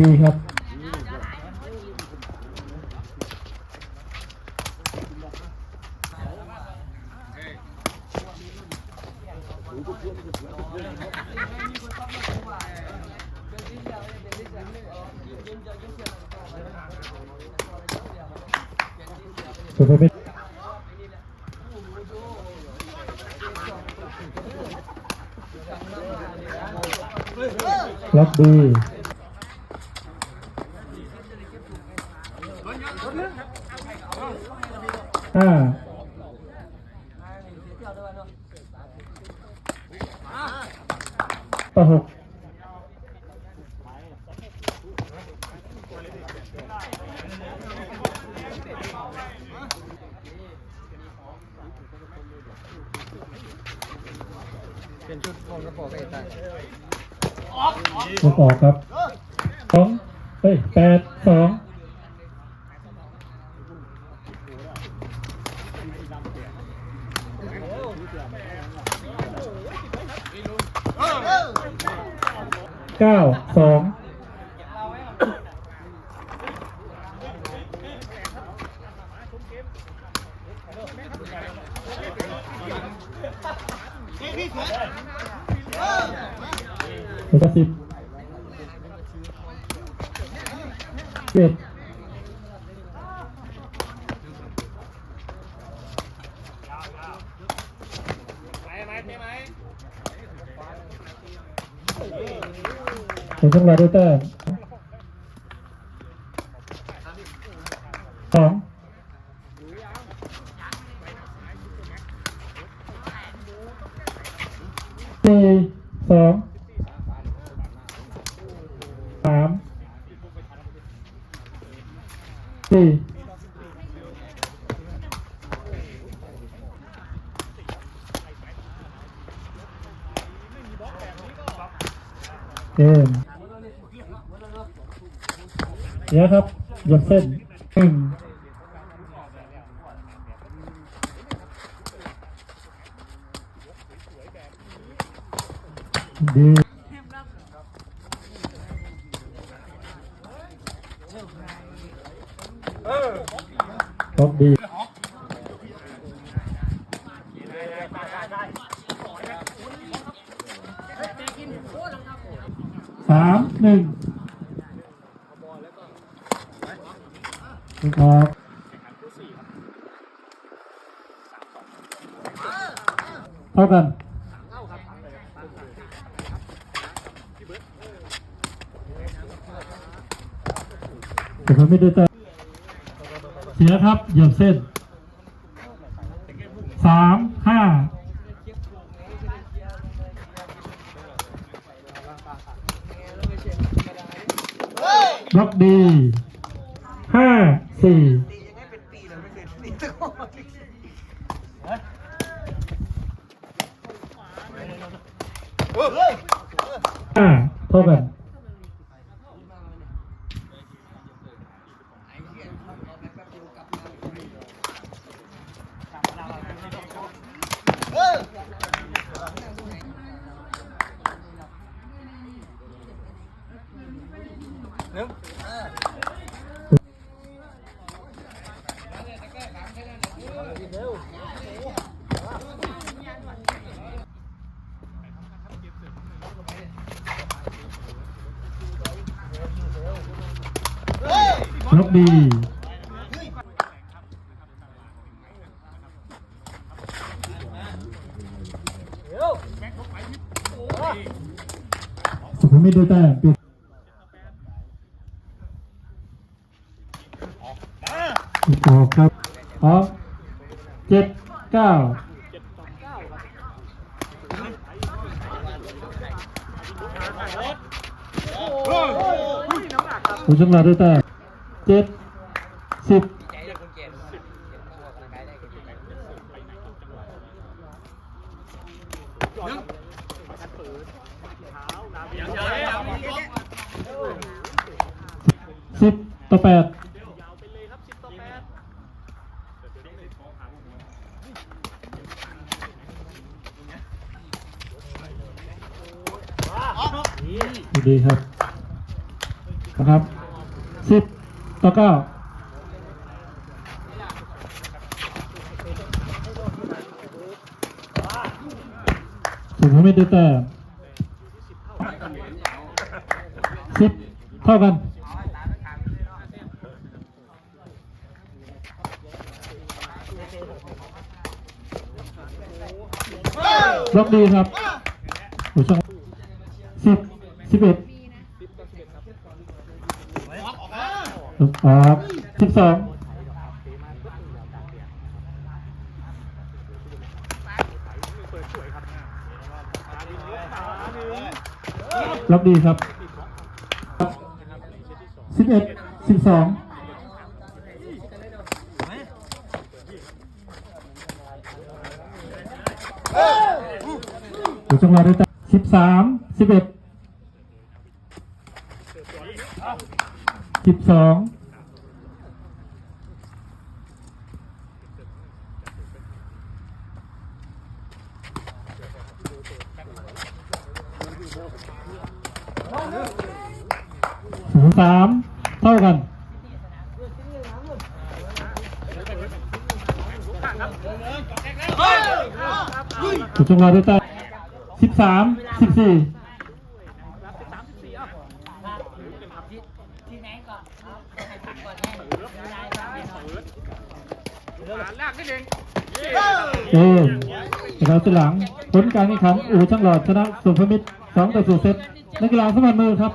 ดีครับสุภาพเป็นล็ อกดีห้าต่อหกเป็นชุดของกระโปรงไอ้ตาลูกออกครับสองเฮ้ยแปดสอง เก้าสองหกสิบเจ็ด ผมต้องรอด้วยแต้มสองสี่สองสามสี่เกม เดี๋ยวครับหยียบเส้นหนึ่งดีครบดีสามหนึ่ง ลูกออกเท่ากันแต่ผมไม่ได้แต่เสียครับเหยียบเส้นสามห้าล็อกดีห้า สี่ ตียังไงเป็นปีแล้วไม่เคยตีตะโกนห้าเท่ากันล็อ กดีสุขุมวิทด้วยแต้มปิดอีกออกครับออก เจ็ดเก้าคุณชนะด้วยแต้มเจ็ดสิบใจเลยคนเก่งเก็บออกกำลังกายได้เก็บไป สิบต่อแปด ดีครับ นะครับสิบต่อเก้าสุขุมวิทได้แต้มสิบเท่ากันล็อกดีครับ สิบเอ็ดสิบสองล็อกดีครับสิบเอ็ดสิบสองจังหวะได้แต่สิบสามสิบเอ็ด สิบสองศูนย์สามเท่ากันถูกจังหวะด้วยต่สิบสามสิบสี่ ที่ไหนก่อนเอาให้พักก่อน ให้ได้ครับพี่น้องเออเราสลังผลการแข่งขันอู่ช่างหลอดชนะสุพมิตรสองต่อศูนย์เซตนักกีฬาสมัครมือครับ